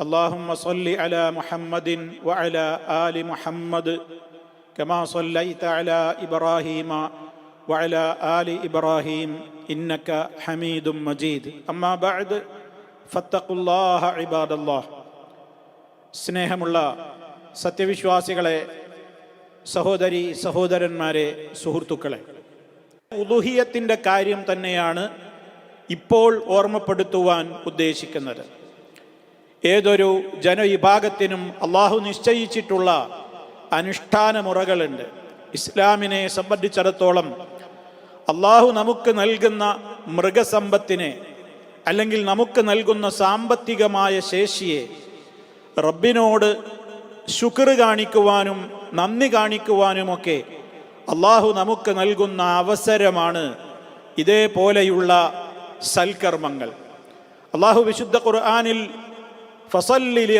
اللهم صل على محمد وعلى آل محمد كما صليت على إبراهيم وعلى آل إبراهيم إنك حميد مجيد أما بعد فاتقوا الله عباد الله സ്നേഹമുള്ള സത്യവിശ്വാസികളെ സഹോദരി സഹോദരന്മാരെ സുഹൃത്തുക്കളെ ഉദുഹിയത്തിൻ്റെ കാര്യം തന്നെയാണ് ഇപ്പോൾ ഓർമ്മപ്പെടുത്തുവാൻ ഉദ്ദേശിക്കുന്നത് ഏതൊരു ജനവിഭാഗത്തിനും അള്ളാഹു നിശ്ചയിച്ചിട്ടുള്ള അനുഷ്ഠാന മുറകളുണ്ട് ഇസ്ലാമിനെ സംബന്ധിച്ചിടത്തോളം അള്ളാഹു നമുക്ക് നൽകുന്ന മൃഗസമ്പത്തിനെ അല്ലെങ്കിൽ നമുക്ക് നൽകുന്ന സാമ്പത്തികമായ ശേഷിയെ റബ്ബിനോട് ശുക്ർ കാണിക്കുവാനും നന്ദി കാണിക്കുവാനുമൊക്കെ അള്ളാഹു നമുക്ക് നൽകുന്ന അവസരമാണ് ഇതേപോലെയുള്ള സൽക്കർമ്മങ്ങൾ. അള്ളാഹു വിശുദ്ധ ഖുർആാനിൽ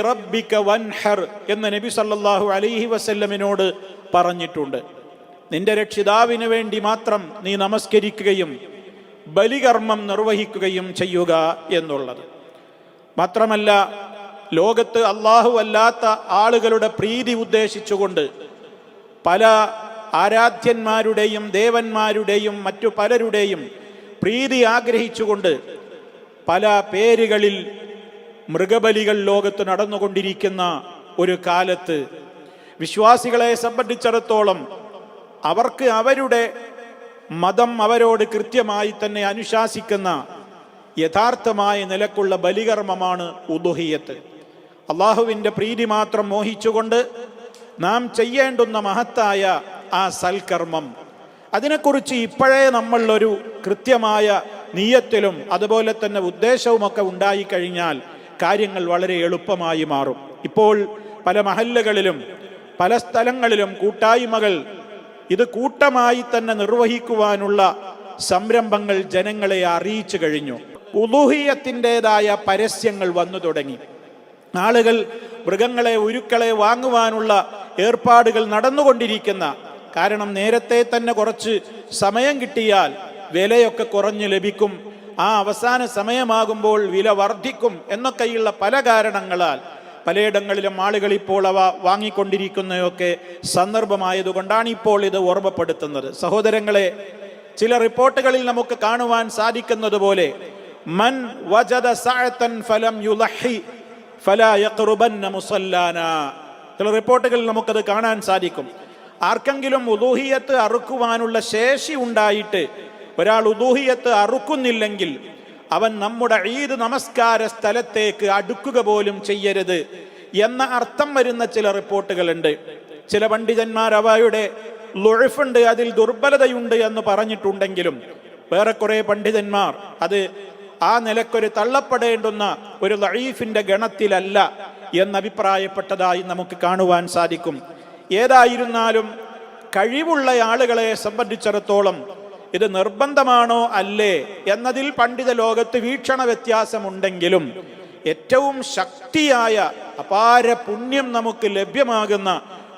റബ്ബിക വൻഹർ എന്ന് നബി സല്ലല്ലാഹു അലൈഹി വസല്ലമിനോട് പറഞ്ഞിട്ടുണ്ട്. നിന്റെ രക്ഷിതാവിന് വേണ്ടി മാത്രം നീ നമസ്കരിക്കുകയും ബലികർമ്മം നിർവഹിക്കുകയും ചെയ്യുക എന്നുള്ളത്. മാത്രമല്ല ലോകത്ത് അള്ളാഹു അല്ലാത്ത ആളുകളുടെ പ്രീതി ഉദ്ദേശിച്ചുകൊണ്ട് പല ആരാധ്യന്മാരുടെയും ദേവന്മാരുടെയും മറ്റു പലരുടെയും പ്രീതി ആഗ്രഹിച്ചുകൊണ്ട് പല പേരുകളിൽ മൃഗബലികൾ ലോകത്ത് നടന്നുകൊണ്ടിരിക്കുന്ന ഒരു കാലത്ത് വിശ്വാസികളെ സംബന്ധിച്ചിടത്തോളം അവർക്ക് അവരുടെ മതം അവരോട് കൃത്യമായി തന്നെ അനുശാസിക്കുന്ന യഥാർത്ഥമായ നിലക്കുള്ള ബലികർമ്മമാണ് ഉദുഹിയത്ത്. അള്ളാഹുവിന്റെ പ്രീതി മാത്രം മോഹിച്ചുകൊണ്ട് നാം ചെയ്യേണ്ടുന്ന മഹത്തായ ആ സൽക്കർമ്മം. അതിനെക്കുറിച്ച് ഇപ്പോഴേ നമ്മൾ ഒരു കൃത്യമായ നീയത്തിലും അതുപോലെ തന്നെ ഉദ്ദേശവുമൊക്കെ ഉണ്ടായിക്കഴിഞ്ഞാൽ കാര്യങ്ങൾ വളരെ എളുപ്പമായി മാറും. ഇപ്പോൾ പല മഹല്ലുകളിലും പല സ്ഥലങ്ങളിലും കൂട്ടായ്മകൾ ഇത് കൂട്ടമായി തന്നെ നിർവഹിക്കുവാനുള്ള സംരംഭങ്ങൾ ജനങ്ങളെ അറിയിച്ചു കഴിഞ്ഞു. ഉദൂഹീയത്തിന്റെതായ പരസ്യങ്ങൾ വന്നു തുടങ്ങി. ആളുകൾ മൃഗങ്ങളെ ഉരുക്കളെ വാങ്ങുവാനുള്ള ഏർപ്പാടുകൾ നടന്നുകൊണ്ടിരിക്കുന്ന കാരണം നേരത്തെ തന്നെ കുറച്ച് സമയം കിട്ടിയാൽ വിലയൊക്കെ കുറഞ്ഞു ലഭിക്കും ആ അവസാന സമയമാകുമ്പോൾ വില വർദ്ധിക്കും എന്നൊക്കെയുള്ള പല കാരണങ്ങളാൽ പലയിടങ്ങളിലും ആളുകൾ ഇപ്പോൾ അവ വാങ്ങിക്കൊണ്ടിരിക്കുന്നതൊക്കെ സന്ദർഭമായതുകൊണ്ടാണ് ഇപ്പോൾ ഇത് ഓർമ്മപ്പെടുത്തുന്നത്. സഹോദരങ്ങളെ ചില റിപ്പോർട്ടുകളിൽ നമുക്ക് കാണുവാൻ സാധിക്കുന്നത് പോലെ മൻ വജദ സഅതൻ ഫലം യുലഹി മുസല്ലാന. ചില റിപ്പോർട്ടുകളിൽ നമുക്കത് കാണാൻ സാധിക്കും. ആർക്കെങ്കിലും ഉദൂഹിയത്ത് അറുക്കുവാനുള്ള ശേഷി ഉണ്ടായിട്ട് ഒരാൾ ഉദൂഹിയത്ത് അറുക്കുന്നില്ലെങ്കിൽ അവൻ നമ്മുടെ ഈദ് നമസ്കാര സ്ഥലത്തേക്ക് അടുക്കുക പോലും ചെയ്യരുത് എന്ന അർത്ഥം വരുന്ന ചില റിപ്പോർട്ടുകളുണ്ട്. ചില പണ്ഡിതന്മാർ അവയുടെ ലൊഴിഫുണ്ട് അതിൽ ദുർബലതയുണ്ട് എന്ന് പറഞ്ഞിട്ടുണ്ടെങ്കിലും വേറെ കുറെ പണ്ഡിതന്മാർ അത് ആ നിലക്കൊരു തള്ളപ്പെടേണ്ടുന്ന ഒരു ലൈഫിന്റെ ഗണത്തിലല്ല എന്നഭിപ്രായപ്പെട്ടതായി നമുക്ക് കാണുവാൻ സാധിക്കും. ഏതായിരുന്നാലും കഴിവുള്ള ആളുകളെ സംബന്ധിച്ചിടത്തോളം ഇത് നിർബന്ധമാണോ അല്ലേ എന്നതിൽ പണ്ഡിത ലോകത്ത് വീക്ഷണ വ്യത്യാസമുണ്ടെങ്കിലും ഏറ്റവും ശക്തിയായ അപാര പുണ്യം നമുക്ക് ലഭ്യമാകുന്ന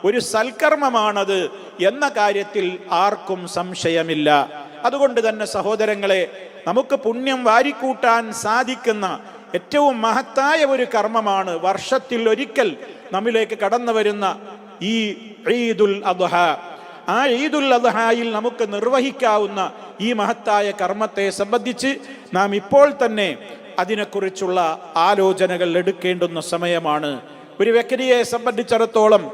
ഒരു സൽക്കർമ്മമാണത് എന്ന കാര്യത്തിൽ ആർക്കും സംശയമില്ല. അതുകൊണ്ട് തന്നെ സഹോദരങ്ങളെ നമുക്ക് പുണ്യം വാരിക്കൂട്ടാൻ സാധിക്കുന്ന ഏറ്റവും മഹത്തായ ഒരു കർമ്മമാണ് വർഷത്തിൽ ഒരിക്കൽ നമ്മിലേക്ക് കടന്നു വരുന്ന ഈ ഈദുൽ അദ്ഹ. ആ ഈദുൽ അദ്ഹായിൽ നമുക്ക് നിർവഹിക്കാവുന്ന ഈ മഹത്തായ കർമ്മത്തെ സംബന്ധിച്ച് നാം ഇപ്പോൾ തന്നെ അതിനെക്കുറിച്ചുള്ള ആലോചനകൾ എടുക്കേണ്ടുന്ന സമയമാണ്. ഒരു വ്യക്തിയെ സംബന്ധിച്ചിടത്തോളം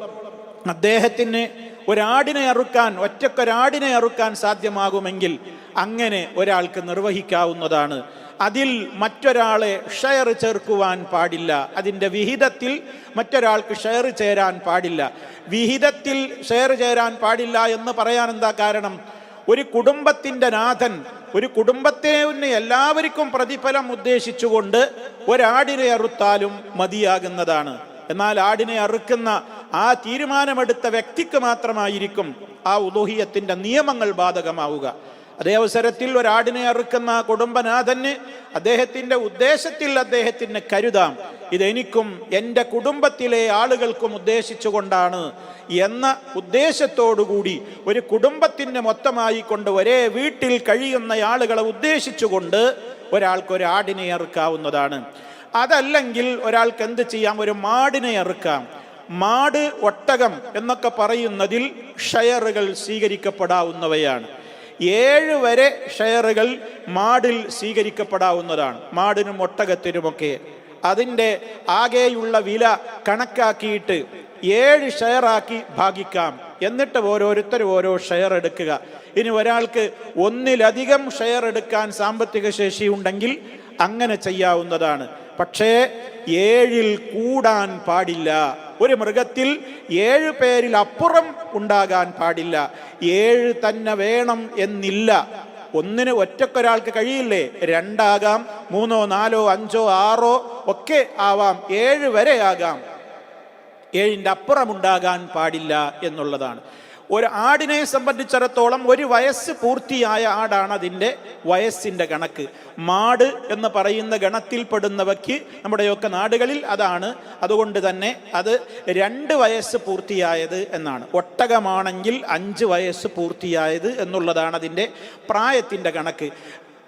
അദ്ദേഹത്തിന് ഒരാടിനെ അറുക്കാൻ ഒറ്റക്കൊരാടിനെ അറുക്കാൻ സാധ്യമാകുമെങ്കിൽ അങ്ങനെ ഒരാൾക്ക് നിർവഹിക്കാവുന്നതാണ്. അതിൽ മറ്റൊരാളെ ഷെയർ ചേർക്കുവാൻ പാടില്ല. അതിന്റെ വിഹിതത്തിൽ മറ്റൊരാൾക്ക് ഷെയർ ചേരാൻ പാടില്ല. വിഹിതത്തിൽ ഷെയർ ചേരാൻ പാടില്ല എന്ന് പറയാൻ എന്താ കാരണം? ഒരു കുടുംബത്തിന്റെ നാഥൻ ഒരു കുടുംബത്തെ എല്ലാവർക്കും പ്രതിഫലം ഉദ്ദേശിച്ചുകൊണ്ട് ഒരാടിനെ അറുത്താലും മതിയാകുന്നതാണ്. എന്നാൽ ആടിനെ അറുക്കുന്ന ആ തീരുമാനമെടുത്ത വ്യക്തിക്ക് മാത്രമായിരിക്കും ആ ഉദോഹിയത്തിന്റെ നിയമങ്ങൾ ബാധകമാവുക. അതേ അവസരത്തിൽ ഒരാടിനെ അറുക്കുന്ന കുടുംബനാഥന് അദ്ദേഹത്തിന്റെ ഉദ്ദേശത്തിൽ അദ്ദേഹത്തിന് കരുതാം. ഇതെനിക്കും എന്റെ കുടുംബത്തിലെ ആളുകൾക്കും ഉദ്ദേശിച്ചുകൊണ്ടാണ് എന്ന ഉദ്ദേശത്തോടുകൂടി ഒരു കുടുംബത്തിന്റെ മൊത്തമായി കൊണ്ട് ഒരേ വീട്ടിൽ കഴിയുന്ന ആളുകളെ ഉദ്ദേശിച്ചുകൊണ്ട് ഒരാൾക്ക് ഒരു ആടിനെ അറുക്കാവുന്നതാണ്. അതല്ലെങ്കിൽ ഒരാൾക്ക് എന്ത് ചെയ്യാം? ഒരു മാടിനെ അറുക്കാം. മാട് ഒട്ടകം എന്നൊക്കെ പറയുന്നതിൽ ഷെയറുകൾ സ്വീകരിക്കപ്പെടാവുന്നവയാണ്. ഏഴ് വരെ ഷെയറുകൾ മാടിൽ സ്വീകരിക്കപ്പെടാവുന്നതാണ്. മാടിനും ഒട്ടകത്തിനുമൊക്കെ. അതിന്റെ ആകെയുള്ള വില കണക്കാക്കിയിട്ട് ഏഴ് ഷെയറാക്കി ഭാഗിക്കാം. എന്നിട്ട് ഓരോരുത്തരും ഓരോ ഷെയർ എടുക്കുക. ഇനി ഒരാൾക്ക് ഒന്നിലധികം ഷെയർ എടുക്കാൻ സാമ്പത്തിക ശേഷി ഉണ്ടെങ്കിൽ അങ്ങനെ ചെയ്യാവുന്നതാണ്. പക്ഷേ ഏഴിൽ കൂടാൻ പാടില്ല. ഒരു മൃഗത്തിൽ ഏഴ് പേരിൽ അപ്പുറം ഉണ്ടാകാൻ പാടില്ല. ഏഴ് തന്നെ വേണം എന്നില്ല. ഒന്നിന് ഒറ്റക്കൊരാൾക്ക് കഴിയില്ലേ? രണ്ടാകാം മൂന്നോ നാലോ അഞ്ചോ ആറോ ഒക്കെ ആവാം. ഏഴ് വരെ ആകാം. ഏഴിന്റെ അപ്പുറമുണ്ടാകാൻ പാടില്ല എന്നുള്ളതാണ്. ഒരു ആടിനെ സംബന്ധിച്ചിടത്തോളം ഒരു വയസ്സ് പൂർത്തിയായ ആടാണ് അതിന്റെ വയസ്സിന്റെ കണക്ക്. മാട് എന്ന് പറയുന്ന ഗണത്തിൽപ്പെടുന്നവയ്ക്ക് നമ്മുടെയൊക്കെ നാടുകളിൽ അതാണ്. അതുകൊണ്ട് തന്നെ അത് രണ്ട് വയസ്സ് പൂർത്തിയായത് എന്നാണ്. ഒട്ടകമാണെങ്കിൽ അഞ്ച് വയസ്സ് പൂർത്തിയായത് എന്നുള്ളതാണ് അതിന്റെ പ്രായത്തിന്റെ കണക്ക്.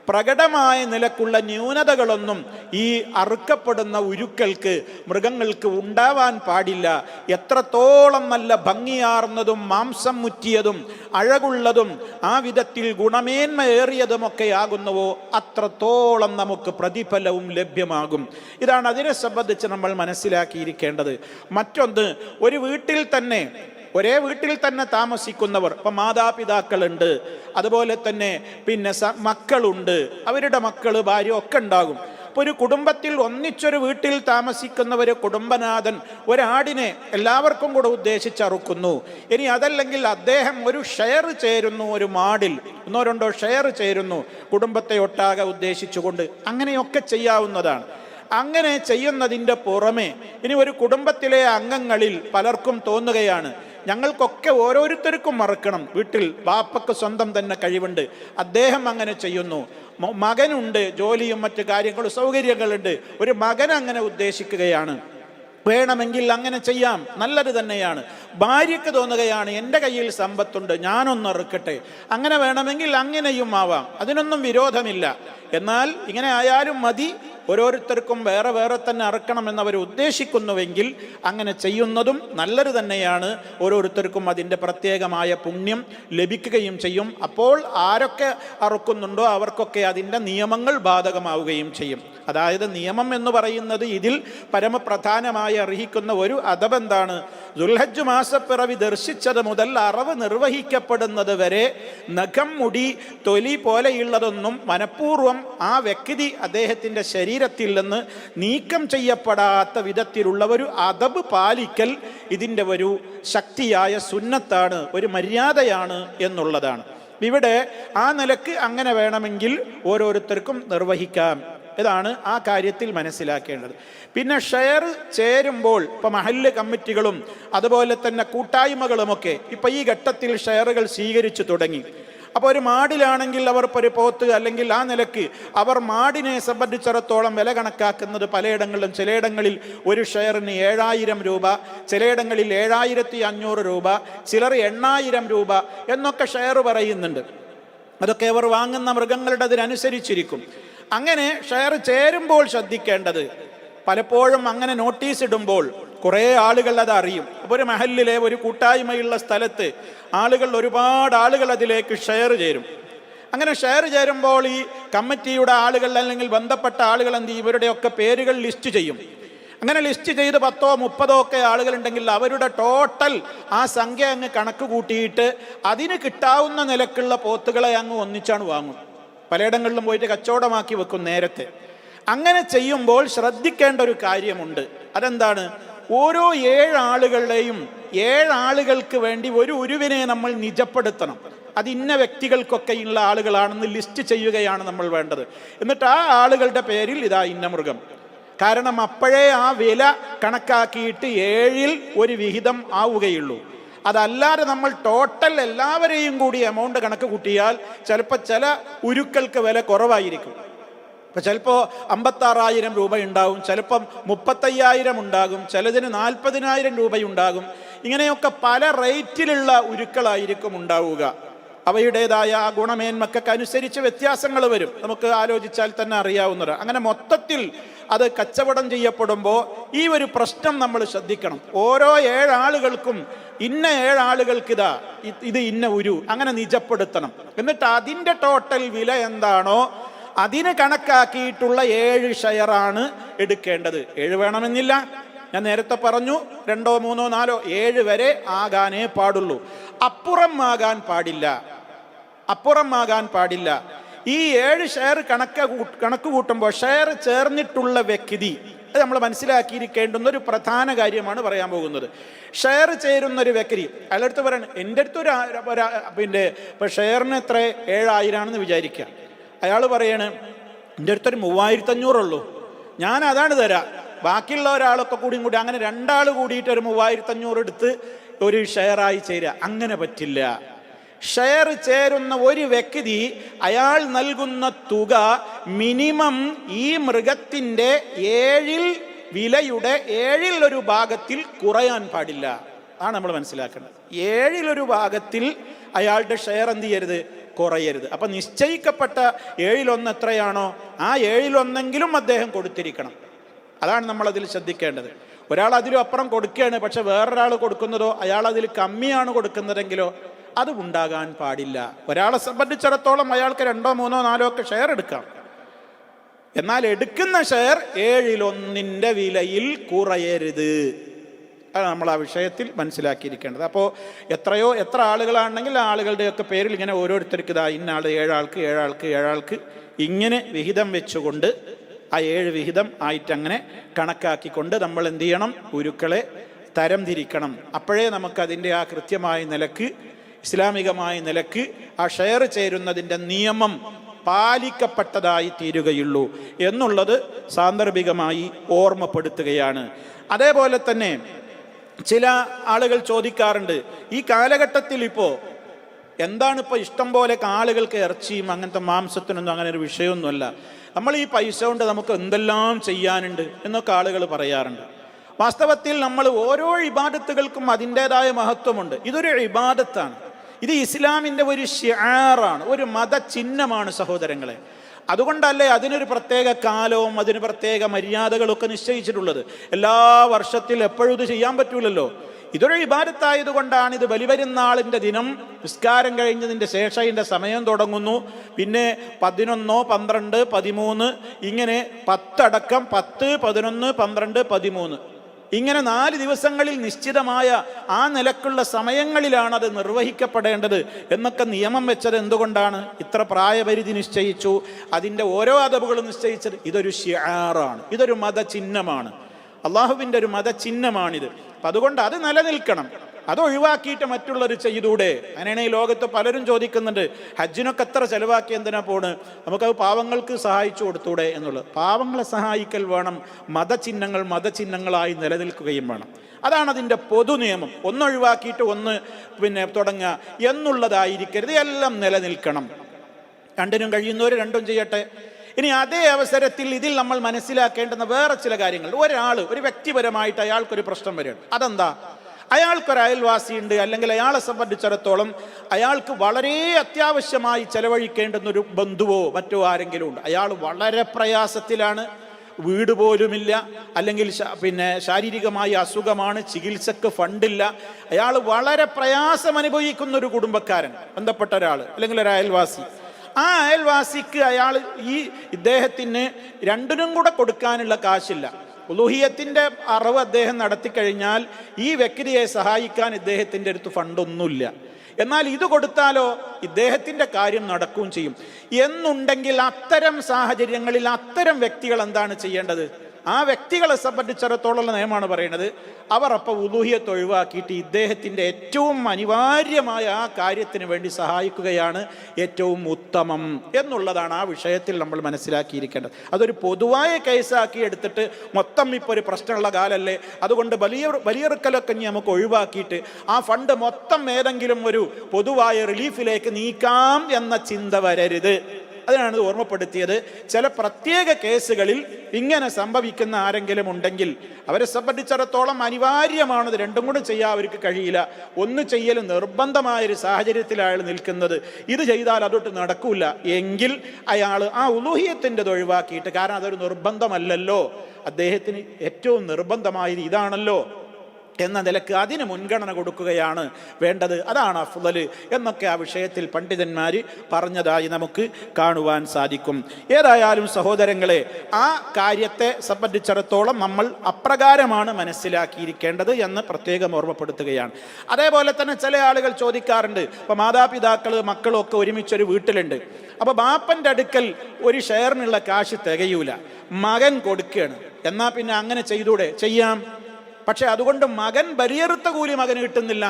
പ്രകടമായ നിലക്കുള്ള ന്യൂനതകളൊന്നും ഈ അറുക്കപ്പെടുന്ന ഉരുക്കൾക്ക് മൃഗങ്ങൾക്ക് ഉണ്ടാവാൻ പാടില്ല. എത്രത്തോളം നല്ല ഭംഗിയാർന്നതും മാംസം മുറ്റിയതും അഴകുള്ളതും ആ വിധത്തിൽ ഗുണമേന്മയേറിയതുമൊക്കെ ആകുന്നുവോ അത്രത്തോളം നമുക്ക് പ്രതിഫലവും ലഭ്യമാകും. ഇതാണ് അതിനെ സംബന്ധിച്ച് നമ്മൾ മനസ്സിലാക്കിയിരിക്കേണ്ടത്. മറ്റൊന്ന് ഒരു വീട്ടിൽ തന്നെ ഒരേ വീട്ടിൽ തന്നെ താമസിക്കുന്നവർ ഇപ്പം മാതാപിതാക്കളുണ്ട്. അതുപോലെ തന്നെ പിന്നെ മക്കളുണ്ട്. അവരുടെ മക്കൾ ഭാര്യ ഒക്കെ ഉണ്ടാകും. അപ്പോൾ ഒരു കുടുംബത്തിൽ ഒന്നിച്ചൊരു വീട്ടിൽ താമസിക്കുന്നവർ കുടുംബനാഥൻ ഒരാടിനെ എല്ലാവർക്കും കൂടെ ഉദ്ദേശിച്ചറുക്കുന്നു. ഇനി അതല്ലെങ്കിൽ അദ്ദേഹം ഒരു ഷെയർ ചേരുന്നു ഒരു മാടിൽ. ഒന്നോ രണ്ടോ ഷെയർ ചേരുന്നു. കുടുംബത്തെ ഒട്ടാകെ ഉദ്ദേശിച്ചുകൊണ്ട് അങ്ങനെയൊക്കെ ചെയ്യാവുന്നതാണ്. അങ്ങനെ ചെയ്യുന്നതിന്റെ പുറമെ ഇനി ഒരു കുടുംബത്തിലെ അംഗങ്ങളിൽ പലർക്കും തോന്നുകയാണ് ഞങ്ങൾക്കൊക്കെ ഓരോരുത്തർക്കും മറക്കണം. വീട്ടിൽ വാപ്പക്ക് സ്വന്തം തന്നെ കഴിവുണ്ട്. അദ്ദേഹം അങ്ങനെ ചെയ്യുന്നു. മകനുണ്ട് ജോലിയും മറ്റു കാര്യങ്ങളും സൗകര്യങ്ങളുണ്ട്. ഒരു മകൻ അങ്ങനെ ഉദ്ദേശിക്കുകയാണ്. വേണമെങ്കിൽ അങ്ങനെ ചെയ്യാം. നല്ലത് തന്നെയാണ്. ഭാര്യയ്ക്ക് തോന്നുകയാണ് എന്റെ കയ്യിൽ സമ്പത്തുണ്ട് ഞാനൊന്ന് ഇറക്കട്ടെ അങ്ങനെ വേണമെങ്കിൽ അങ്ങനെയും ആവാം. അതിനൊന്നും വിരോധമില്ല. എന്നാൽ ഇങ്ങനെ ആയാലും മതി ഓരോരുത്തർക്കും വേറെ വേറെ തന്നെ അറക്കണമെന്ന് അവർ ഉദ്ദേശിക്കുന്നുവെങ്കിൽ അങ്ങനെ ചെയ്യുന്നതും നല്ലത് തന്നെയാണ്. ഓരോരുത്തർക്കും അതിന്റെ പ്രത്യേകമായ പുണ്യം ലഭിക്കുകയും ചെയ്യും. അപ്പോൾ ആരൊക്കെ അറുക്കുന്നുണ്ടോ അവർക്കൊക്കെ അതിന്റെ നിയമങ്ങൾ ബാധകമാവുകയും ചെയ്യും. അതായത് നിയമം എന്ന് പറയുന്നത് ഇതിൽ പരമപ്രധാനമായി അർഹിക്കുന്ന ഒരു അദബെന്താണ് ദുൽഹജ് മാസപ്പിറവി ദർശിച്ചത് മുതൽ അറവ് നിർവഹിക്കപ്പെടുന്നത് വരെ നഖം മുടി തൊലി പോലെയുള്ളതൊന്നും മനഃപൂർവം ആ വ്യക്തി അദ്ദേഹത്തിന്റെ ശരീരത്തിൽ നിന്ന് നീക്കം ചെയ്യപ്പെടാത്ത വിധത്തിലുള്ള ഒരു അതബ് പാലിക്കൽ ഇതിന്റെ ഒരു ശക്തിയായ സുന്നത്താണ് ഒരു മര്യാദയാണ് എന്നുള്ളതാണ്. ഇവിടെ ആ നിലയ്ക്ക് അങ്ങനെ വേണമെങ്കിൽ ഓരോരുത്തർക്കും നിർവഹിക്കാം. ഇതാണ് ആ കാര്യത്തിൽ മനസ്സിലാക്കേണ്ടത്. പിന്നെ ഷെയർ ചേരുമ്പോൾ ഇപ്പം മഹല്ല് കമ്മിറ്റികളും അതുപോലെ തന്നെ കൂട്ടായ്മകളുമൊക്കെ ഇപ്പം ഈ ഘട്ടത്തിൽ ഷെയറുകൾ സ്വീകരിച്ചു തുടങ്ങി. അപ്പോൾ ഒരു മാടിലാണെങ്കിൽ അവർ പരിപോത്ത് അല്ലെങ്കിൽ ആ നിലയ്ക്ക് അവർ മാടിനെ സംബന്ധിച്ചിടത്തോളം വില കണക്കാക്കുന്നത് പലയിടങ്ങളിലും. ചിലയിടങ്ങളിൽ ഒരു ഷെയറിന് ഏഴായിരം രൂപ ചിലയിടങ്ങളിൽ ഏഴായിരത്തി അഞ്ഞൂറ് രൂപ ചിലർ എണ്ണായിരം രൂപ എന്നൊക്കെ ഷെയർ പറയുന്നുണ്ട്. അതൊക്കെ അവർ വാങ്ങുന്ന മൃഗങ്ങളുടെ അതിനനുസരിച്ചിരിക്കും അങ്ങനെ ഷെയർ ചേരുമ്പോൾ ശ്രദ്ധിക്കേണ്ടത് പലപ്പോഴും അങ്ങനെ നോട്ടീസ് ഇടുമ്പോൾ കുറേ ആളുകൾ അത് അറിയും. അപ്പോൾ ഒരു മഹലിലെ ഒരു കൂട്ടായ്മയുള്ള സ്ഥലത്ത് ആളുകൾ ഒരുപാട് ആളുകൾ അതിലേക്ക് ഷെയർ ചേരും. അങ്ങനെ ഷെയർ ചേരുമ്പോൾ ഈ കമ്മിറ്റിയുടെ ആളുകൾ അല്ലെങ്കിൽ ബന്ധപ്പെട്ട ആളുകൾ എന്ത് ചെയ്യും? ഇവരുടെയൊക്കെ പേരുകൾ ലിസ്റ്റ് ചെയ്യും. അങ്ങനെ ലിസ്റ്റ് ചെയ്ത് പത്തോ മുപ്പതോ ഒക്കെ ആളുകളുണ്ടെങ്കിൽ അവരുടെ ടോട്ടൽ ആ സംഖ്യ അങ്ങ് കണക്ക് കൂട്ടിയിട്ട് അതിന് കിട്ടാവുന്ന നിലക്കുള്ള പോത്തുകളെ അങ്ങ് ഒന്നിച്ചാണ് വാങ്ങും. പലയിടങ്ങളിലും പോയിട്ട് കച്ചവടമാക്കി വെക്കും നേരത്തെ. അങ്ങനെ ചെയ്യുമ്പോൾ ശ്രദ്ധിക്കേണ്ട ഒരു കാര്യമുണ്ട്. അതെന്താണ്? ഓരോ ഏഴാളുകളുടെയും ഏഴാളുകൾക്ക് വേണ്ടി ഒരു ഉരുവിനെ നമ്മൾ നിജപ്പെടുത്തണം. അത് ഇന്ന വ്യക്തികൾക്കൊക്കെയുള്ള ആളുകളാണെന്ന് ലിസ്റ്റ് ചെയ്യുകയാണ് നമ്മൾ വേണ്ടത്. എന്നിട്ട് ആ ആളുകളുടെ പേരിൽ ഇതാ ഇന്ന മൃഗം. കാരണം അപ്പോഴേ ആ വില കണക്കാക്കിയിട്ട് ഏഴിൽ ഒരു വിഹിതം ആവുകയുള്ളൂ. അതല്ലാതെ നമ്മൾ ടോട്ടൽ എല്ലാവരെയും കൂടി എമൗണ്ട് കണക്ക് കൂട്ടിയാൽ ചിലപ്പോൾ ചില ഉരുക്കൾക്ക് വില കുറവായിരിക്കും. ഇപ്പം ചിലപ്പോൾ അമ്പത്താറായിരം ഉണ്ടാകും ചിലപ്പം മുപ്പത്തയ്യായിരം ഉണ്ടാകും ചിലതിന് നാൽപ്പതിനായിരം രൂപയുണ്ടാകും. ഇങ്ങനെയൊക്കെ പല റേറ്റിലുള്ള ഉരുക്കളായിരിക്കും ഉണ്ടാവുക. അവയുടേതായ ആ ഗുണമേന്മക്കൊക്കെ അനുസരിച്ച് വ്യത്യാസങ്ങൾ വരും. നമുക്ക് ആലോചിച്ചാൽ തന്നെ അറിയാവുന്നത്. അങ്ങനെ മൊത്തത്തിൽ അത് കച്ചവടം ചെയ്യപ്പെടുമ്പോൾ ഈ ഒരു പ്രശ്നം നമ്മൾ ശ്രദ്ധിക്കണം. ഓരോ ഏഴാളുകൾക്കും ഇന്ന ഏഴാളുകൾക്ക് ഇതാ ഇത് ഇന്ന ഉരു അങ്ങനെ നിജപ്പെടുത്തണം. എന്നിട്ട് അതിന്റെ ടോട്ടൽ വില എന്താണോ അതിന് കണക്കാക്കിയിട്ടുള്ള ഏഴ് ഷെയറാണ് എടുക്കേണ്ടത്. ഏഴ് വേണമെന്നില്ല. ഞാൻ നേരത്തെ പറഞ്ഞു രണ്ടോ മൂന്നോ നാലോ ഏഴ് വരെ ആകാനേ പാടുള്ളൂ. അപ്പുറം ആകാൻ പാടില്ല. അപ്പുറം ആകാൻ പാടില്ല. ഈ ഏഴ് ഷെയർ കണക്ക് കണക്ക് കൂട്ടുമ്പോൾ ഷെയർ ചേർന്നിട്ടുള്ള വ്യക്തി അത് നമ്മൾ മനസ്സിലാക്കിയിരിക്കേണ്ടുന്ന ഒരു പ്രധാന കാര്യമാണ് പറയാൻ പോകുന്നത്. ഷെയർ ചേരുന്ന ഒരു വ്യക്തി അയാളടുത്ത് പറയണം എന്റെ അടുത്ത് ഒരു പിന്നെ ഇപ്പൊ ഷെയറിന് എത്ര? ഏഴായിരമാണെന്ന് വിചാരിക്കുക. അയാൾ പറയാണ് എന്റെ അടുത്തൊരു മൂവായിരത്തി അഞ്ഞൂറുള്ളൂ ഞാൻ അതാണ് തരാം. ബാക്കിയുള്ള ഒരാളൊക്കെ കൂടിയും കൂടി അങ്ങനെ രണ്ടാൾ കൂടിയിട്ട് ഒരു മൂവായിരത്തി അഞ്ഞൂറ് എടുത്ത് ഒരു ഷെയറായി ചേരുക അങ്ങനെ പറ്റില്ല. ഷെയർ ചേരുന്ന ഒരു വ്യക്തി അയാൾ നൽകുന്ന തുക മിനിമം ഈ മൃഗത്തിന്റെ ഏഴിൽ വിലയുടെ ഏഴിൽ ഒരു ഭാഗത്തിൽ കുറയാൻ പാടില്ല. ആണ് നമ്മൾ മനസ്സിലാക്കേണ്ടത്. ഏഴിലൊരു ഭാഗത്തിൽ അയാളുടെ ഷെയർ എന്ത് ചെയ്യരുത്? കുറയരുത്. അപ്പം നിശ്ചയിക്കപ്പെട്ട ഏഴിലൊന്ന് എത്രയാണോ ആ ഏഴിലൊന്നെങ്കിലും അദ്ദേഹം കൊടുത്തിരിക്കണം. അതാണ് നമ്മൾ അതിൽ ശ്രദ്ധിക്കേണ്ടത്. ഒരാൾ അതിലും അപ്പുറം കൊടുക്കുകയാണ് പക്ഷെ വേറൊരാൾ കൊടുക്കുന്നതോ അയാൾ അതിൽ കമ്മിയാണ് കൊടുക്കുന്നതെങ്കിലോ അത് ഉണ്ടാകാൻ പാടില്ല. ഒരാളെ സംബന്ധിച്ചിടത്തോളം അയാൾക്ക് രണ്ടോ മൂന്നോ നാലോ ഒക്കെ ഷെയർ എടുക്കാം. എന്നാൽ എടുക്കുന്ന ഷെയർ ഏഴിലൊന്നിന്റെ വിലയിൽ കുറയരുത്. അത് നമ്മൾ ആ വിഷയത്തിൽ മനസ്സിലാക്കിയിരിക്കേണ്ടത്. അപ്പോൾ എത്രയോ എത്ര ആളുകളാണെങ്കിൽ ആളുകളുടെയൊക്കെ പേരിൽ ഇങ്ങനെ ഓരോരുത്തർക്ക് ഇതാ ഇന്നാൾ ഏഴാൾക്ക് ഏഴാൾക്ക് ഏഴാൾക്ക് ഇങ്ങനെ വിഹിതം വെച്ചുകൊണ്ട് ആ ഏഴ് വിഹിതം ആയിട്ട് അങ്ങനെ കണക്കാക്കിക്കൊണ്ട് നമ്മൾ എന്ത് ചെയ്യണം? ഗുരുക്കളെ തരംതിരിക്കണം അപ്പോഴേ നമുക്കതിന്റെ ആ കൃത്യമായ നിലയ്ക്ക് ഇസ്ലാമികമായ നിലയ്ക്ക് ആ ഷെയർ ചേരുന്നതിന്റെ നിയമം പാലിക്കപ്പെട്ടതായി തീരുകയുള്ളൂ എന്നുള്ളത് സാന്ദർഭികമായി ഓർമ്മപ്പെടുത്തുകയാണ്. അതേപോലെ തന്നെ ചില ആളുകൾ ചോദിക്കാറുണ്ട് ഈ കാലഘട്ടത്തിൽ ഇപ്പോൾ എന്താണ് ഇപ്പോൾ ഇഷ്ടം പോലെ ആളുകൾക്ക് ഇറച്ചിയും അങ്ങനത്തെ മാംസത്തിനൊന്നും അങ്ങനെ ഒരു വിഷയമൊന്നുമല്ല. നമ്മൾ ഈ പൈസ കൊണ്ട് നമുക്ക് എന്തെല്ലാം ചെയ്യാനുണ്ട്? എന്നൊക്കെ ആളുകൾ പറയാറുണ്ട്. വാസ്തവത്തിൽ നമ്മൾ ഓരോ ഇബാദത്തുകൾക്കും അതിന്റെതായ മഹത്വമുണ്ട്. ഇതൊരു ഇബാദത്താണ്. ഇത് ഇസ്ലാമിന്റെ ഒരു ഷിയാറാണ് ഒരു മതചിഹ്നമാണ് സഹോദരങ്ങളെ. അതുകൊണ്ടല്ലേ അതിനൊരു പ്രത്യേക കാലവും അതിന് പ്രത്യേക മര്യാദകളൊക്കെ നിശ്ചയിച്ചിട്ടുള്ളത്? എല്ലാ വർഷത്തിൽ എപ്പോഴും ഇത് ചെയ്യാൻ പറ്റൂലല്ലോ. ഇതൊരു ഇബാരത്തായതുകൊണ്ടാണ് ഇത് ബലിപെരുന്നാളിന്റെ ദിനം നിസ്കാരം കഴിഞ്ഞതിന്റെ ശേഷം ഇതിന്റെ സമയം തുടങ്ങുന്നു. പിന്നെ പതിനൊന്നോ പന്ത്രണ്ട് പതിമൂന്ന് ഇങ്ങനെ പത്തടക്കം പത്ത് പതിനൊന്ന് പന്ത്രണ്ട് പതിമൂന്ന്. ഇങ്ങനെ നാല് ദിവസങ്ങളിൽ നിശ്ചിതമായ ആ നിലക്കുള്ള സമയങ്ങളിലാണ് അത് നിർവഹിക്കപ്പെടേണ്ടത് എന്നൊക്കെ നിയമം വെച്ചത് എന്തുകൊണ്ടാണ്? ഇത്ര പ്രായപരിധി നിശ്ചയിച്ചു. അതിന്റെ ഓരോ അതവുകളും നിശ്ചയിച്ചത് ഇതൊരു ഷിയാറാണ് ഇതൊരു മതചിഹ്നമാണ്. അള്ളാഹുവിന്റെ ഒരു മതചിഹ്നമാണിത്. അപ്പം അതുകൊണ്ട് അത് നിലനിൽക്കണം. അത് ഒഴിവാക്കിയിട്ട് മറ്റുള്ളവർ ചെയ്തൂടെ? അങ്ങനെയാണ് ഈ ലോകത്ത് പലരും ചോദിക്കുന്നുണ്ട് ഹജ്ജിനൊക്കെ എത്ര ചെലവാക്കി എന്തിനാ പോണ്? നമുക്കത് പാവങ്ങൾക്ക് സഹായിച്ചു കൊടുത്തൂടെ എന്നുള്ളത്. പാവങ്ങളെ സഹായിക്കൽ വേണം മതചിഹ്നങ്ങൾ മതചിഹ്നങ്ങളായി നിലനിൽക്കുകയും വേണം. അതാണ് അതിന്റെ പൊതു നിയമം ഒന്ന് ഒഴിവാക്കിയിട്ട് ഒന്ന് പിന്നെ തുടങ്ങുക എന്നുള്ളതായിരിക്കരുത് എല്ലാം നിലനിൽക്കണം. രണ്ടിനും കഴിയുന്നവർ രണ്ടും ചെയ്യട്ടെ. ഇനി അതേ അവസരത്തിൽ ഇതിൽ നമ്മൾ മനസ്സിലാക്കേണ്ടുന്ന വേറെ ചില കാര്യങ്ങൾ ഒരാൾ ഒരു വ്യക്തിപരമായിട്ട് അയാൾക്കൊരു പ്രശ്നം വരികയാണ്. അതെന്താ? അയാൾക്കൊരു അയൽവാസിയുണ്ട് അല്ലെങ്കിൽ അയാളെ സംബന്ധിച്ചിടത്തോളം അയാൾക്ക് വളരെ അത്യാവശ്യമായി ചെലവഴിക്കേണ്ടുന്ന ഒരു ബന്ധുവോ മറ്റോ ആരെങ്കിലും ഉണ്ട്. അയാൾ വളരെ പ്രയാസത്തിലാണ്. വീട് പോലുമില്ല. അല്ലെങ്കിൽ പിന്നെ ശാരീരികമായി അസുഖമാണ് ചികിത്സക്ക് ഫണ്ടില്ല. അയാൾ വളരെ പ്രയാസം അനുഭവിക്കുന്ന ഒരു കുടുംബക്കാരൻ ബന്ധപ്പെട്ട ഒരാൾ അല്ലെങ്കിൽ ഒരു അയൽവാസി. ആ അയൽവാസിക്ക് അയാൾ ഈ ഇദ്ദേഹത്തിന് രണ്ടിനും കൂടെ കൊടുക്കാനുള്ള കാശില്ല. ഉലുഹിയത്തിന്റെ അറിവ് അദ്ദേഹം നടത്തിക്കഴിഞ്ഞാൽ ഈ വ്യക്തിയെ സഹായിക്കാൻ ഇദ്ദേഹത്തിന്റെ അടുത്ത് ഫണ്ടൊന്നുമില്ല. എന്നാൽ ഇത് കൊടുത്താലോ ഇദ്ദേഹത്തിന്റെ കാര്യം നടക്കുകയും ചെയ്യും. എന്നുണ്ടെങ്കിൽ അത്തരം സാഹചര്യങ്ങളിൽ അത്തരം വ്യക്തികൾ എന്താണ് ചെയ്യേണ്ടത്? ആ വ്യക്തികളെ സംബന്ധിച്ചിടത്തോളം നിയമമാണ് പറയുന്നത്. അവർ അപ്പോൾ ഉലൂഹിയത്ത് ഒഴിവാക്കിയിട്ട് ഇദ്ദേഹത്തിന്റെ ഏറ്റവും അനിവാര്യമായ ആ കാര്യത്തിന് വേണ്ടി സഹായിക്കുകയാണ് ഏറ്റവും ഉത്തമം എന്നുള്ളതാണ് ആ വിഷയത്തിൽ നമ്മൾ മനസ്സിലാക്കിയിരിക്കേണ്ടത്. അതൊരു പൊതുവായ കേസാക്കി എടുത്തിട്ട് മൊത്തം ഇപ്പോൾ ഒരു പ്രശ്നമുള്ള കാലല്ലേ? അതുകൊണ്ട് വലിയ വലിയറുക്കലൊക്കെ ഇനി നമുക്ക് ഒഴിവാക്കിയിട്ട് ആ ഫണ്ട് മൊത്തം ഏതെങ്കിലും ഒരു പൊതുവായ റിലീഫിലേക്ക് നീക്കാം എന്ന ചിന്ത വരരുത്. അതിനാണ് ഇത് ഓർമ്മപ്പെടുത്തിയത്. ചില പ്രത്യേക കേസുകളിൽ ഇങ്ങനെ സംഭവിക്കുന്ന ആരെങ്കിലും ഉണ്ടെങ്കിൽ അവരെ സംബന്ധിച്ചിടത്തോളം അനിവാര്യമാണ് ഇത് രണ്ടും കൂടെ ചെയ്യാൻ അവർക്ക് കഴിയില്ല. ഒന്ന് ചെയ്യൽ നിർബന്ധമായ ഒരു സാഹചര്യത്തിൽ അയാൾ നിൽക്കുന്നത്. ഇത് ചെയ്താൽ അതൊട്ട് നടക്കൂല. എങ്കിൽ അയാൾ ആ ഉലൂഹിയത്തിന്റെ ഒഴിവാക്കിയിട്ട് കാരണം അതൊരു നിർബന്ധമല്ലല്ലോ. അദ്ദേഹത്തിന് ഏറ്റവും നിർബന്ധമായത് ഇതാണല്ലോ. എന്ന നിലയ്ക്ക് അതിന് മുൻഗണന കൊടുക്കുകയാണ് വേണ്ടത്. അതാണ് അഫ്ലൽ എന്നൊക്കെ ആ വിഷയത്തിൽ പണ്ഡിതന്മാർ പറഞ്ഞതായി നമുക്ക് കാണുവാൻ സാധിക്കും. ഏതായാലും സഹോദരങ്ങളെ ആ കാര്യത്തെ സംബന്ധിച്ചിടത്തോളം നമ്മൾ അപ്രകാരമാണ് മനസ്സിലാക്കിയിരിക്കേണ്ടത് എന്ന് പ്രത്യേകം ഓർമ്മപ്പെടുത്തുകയാണ്. അതേപോലെ തന്നെ ചില ആളുകൾ ചോദിക്കാറുണ്ട് ഇപ്പോൾ മാതാപിതാക്കൾ മക്കളൊക്കെ ഒരുമിച്ചൊരു വീട്ടിലുണ്ട്. അപ്പോൾ ബാപ്പന്റെ അടുക്കൽ ഒരു ഷെയറിനുള്ള കാശ് തികയൂല. മകൻ കൊടുക്കുകയാണ് എന്നാൽ പിന്നെ അങ്ങനെ ചെയ്തൂടെ? ചെയ്യാം. പക്ഷെ അതുകൊണ്ട് മകൻ ബലിയെറുത്ത കൂലി മകന് കിട്ടുന്നില്ല.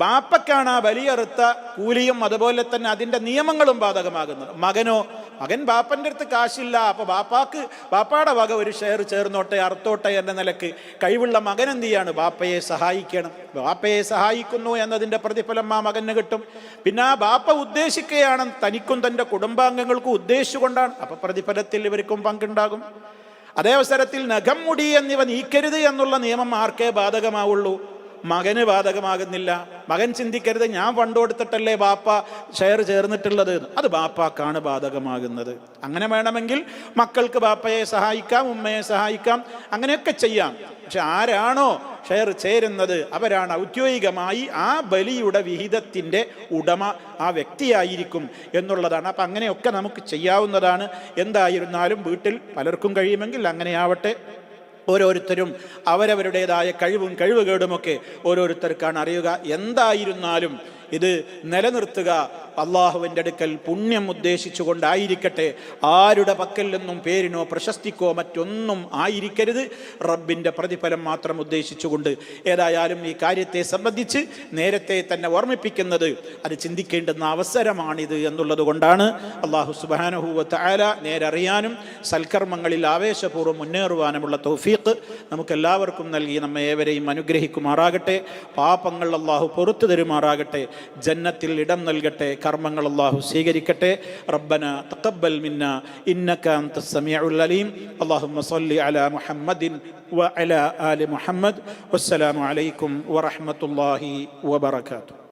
ബാപ്പക്കാണ് ആ ബലിയെറുത്ത കൂലിയും അതുപോലെ തന്നെ അതിന്റെ നിയമങ്ങളും ബാധകമാകുന്നത്. മകനോ മകൻ ബാപ്പന്റെ അടുത്ത് കാശില്ല. അപ്പൊ ബാപ്പാക്ക് ബാപ്പാടെ വക ഒരു ഷെയർ ചേർന്നോട്ടെ അർത്തോട്ടെ എന്ന നിലയ്ക്ക് കഴിവുള്ള മകൻ എന്ത് ചെയ്യാണ്? ബാപ്പയെ സഹായിക്കണം. ബാപ്പയെ സഹായിക്കുന്നു എന്നതിന്റെ പ്രതിഫലം ആ മകന് കിട്ടും. പിന്നെ ആ ബാപ്പ ഉദ്ദേശിക്കുകയാണ് തനിക്കും തന്റെ കുടുംബാംഗങ്ങൾക്കും ഉദ്ദേശിച്ചുകൊണ്ടാണ്. അപ്പൊ പ്രതിഫലത്തിൽ ഇവർക്കും പങ്കുണ്ടാകും. അതേ അവസരത്തിൽ നഖം മുടി എന്നിവ നീക്കരുത് എന്നുള്ള നിയമം ആർക്കേ ബാധകമാവുള്ളൂ? മകന് ബാധകമാകുന്നില്ല. മകൻ ചിന്തിക്കരുത് ഞാൻ ഫണ്ട് കൊടുത്തിട്ടല്ലേ ബാപ്പ ഷെയർ ചേർന്നിട്ടുള്ളത്. അത് ബാപ്പാക്കാണ് ബാധകമാകുന്നത്. അങ്ങനെ വേണമെങ്കിൽ മക്കൾക്ക് ബാപ്പയെ സഹായിക്കാം ഉമ്മയെ സഹായിക്കാം അങ്ങനെയൊക്കെ ചെയ്യാം. പക്ഷെ ആരാണോ ഷെയർ ചേരുന്നത് അവരാണ് ഔദ്യോഗികമായി ആ ബലിയുടെ വിഹിതത്തിന്റെ ഉടമ ആ വ്യക്തിയായിരിക്കും എന്നുള്ളതാണ്. അപ്പം അങ്ങനെയൊക്കെ നമുക്ക് ചെയ്യാവുന്നതാണ്. എന്തായിരുന്നാലും വീട്ടിൽ പലർക്കും കഴിയുമെങ്കിൽ അങ്ങനെയാവട്ടെ. ഓരോരുത്തരും അവരവരുടേതായ കഴിവും കഴിവുകേടുമൊക്കെ ഓരോരുത്തർക്കാണ് അറിയുക. എന്തായിരുന്നാലും ഇത് നിലനിർത്തുക അള്ളാഹുവിന്റെ അടുക്കൽ പുണ്യം ഉദ്ദേശിച്ചുകൊണ്ടായിരിക്കട്ടെ. ആരുടെ പക്കൽ നിന്നും പേരിനോ പ്രശസ്തിക്കോ മറ്റൊന്നും ആയിരിക്കരുത്. റബ്ബിന്റെ പ്രതിഫലം മാത്രം ഉദ്ദേശിച്ചുകൊണ്ട് ഏതായാലും ഈ കാര്യത്തെ സംബന്ധിച്ച് നേരത്തെ തന്നെ ഓർമ്മിപ്പിക്കുന്നത് അത് ചിന്തിക്കേണ്ടുന്ന അവസരമാണിത് എന്നുള്ളത് കൊണ്ടാണ് അള്ളാഹു സുബാനഹൂവത്ത് ആല നേരറിയാനും സൽക്കർമ്മങ്ങളിൽ ആവേശപൂർവം മുന്നേറുവാനുമുള്ള തൗഫീഖ് നമുക്കെല്ലാവർക്കും നൽകി നമ്മെ ഏവരെയും അനുഗ്രഹിക്കുമാറാകട്ടെ. പാപങ്ങൾ അള്ളാഹു പുറത്തു തരുമാറാകട്ടെ. ജന്നത്തിൽ ഇടം നൽകട്ടെ. കർമ്മങ്ങൾ അള്ളാഹു സ്വീകരിക്കട്ടെ. റബ്ബന തഖബ്ബൽ മിന്ന ഇന്നക അൻത സമീഉൽ അലീം. അല്ലാഹുമ്മ സ്വല്ലി അലാ മുഹമ്മദിൻ വഅലാ ആലി മുഹമ്മദ്. വസ്സലാമു അലൈക്കും വറഹ്മത്തുള്ളാഹി വബറകാതുഹു.